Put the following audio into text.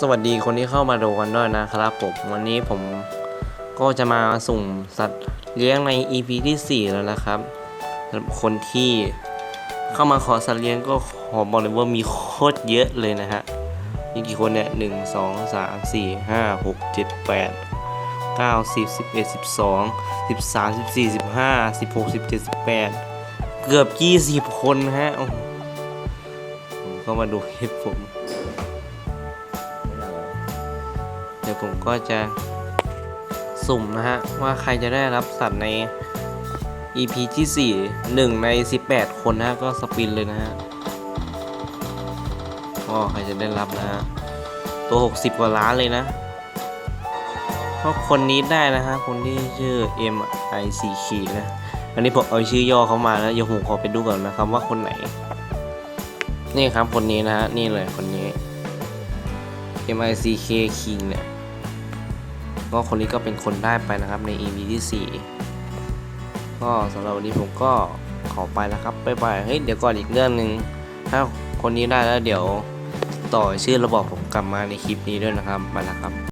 สวัสดีคนที่เข้ามาดูกันด้วยนะครับผม วันนี้ผมก็จะมาสุ่มสัตว์เลี้ยงใน EP ที่ 4 แล้วนะครับสำหรับคนที่เข้ามาขอสัตว์เลี้ยงก็ขอบอกเลยว่ามีโคตรเยอะเลยนะฮะมีกี่คนเนี่ยหนึ่งสองสามสี่ห้าหกเจ็ดแปดเก้าสิบสิบเอ็ดสิบสองสิบสามสิบสี่สิบห้าสิบหกสิบเจ็ดสิบแปดเกือบยี่สิบคนนะฮะผมก็มาดูคลิปผม ดี๋ยวผมก็จะสุ่มนะฮะ ว่าใครจะได้รับสัตว์ใน EP ที่ 4 1 ใน 18 คนนะฮะก็สปินเลยนะฮะก็ใครจะได้รับนะฮะ ตัว 60 กว่าล้านเลยนะเพราะคนนี้ได้นะฮะ คนที่ชื่อ M I C ขีนะ อันนี้ผมเอาชื่อย่อเขามาแล้วเดี๋ยวผมขอไปดูก่อนนะครับว่าคนไหน นี่ครับคนนี้นะฮะ นี่เลยคนนี้ M I C K King เนี่ย ก็คนนี้ก็เป็นคนได้ไปนะครับใน EP ที่ 4 ก็สำหรับวันนี้ผมก็ขอไปแล้วครับบ๊ายบายเฮ้ยเดี๋ยวก่อนอีกเรื่องหนึ่งถ้าคนนี้ได้แล้วเดี๋ยวต่อชื่อระบอกผมกลับมาในคลิปนี้ด้วยนะครับไปแล้วครับ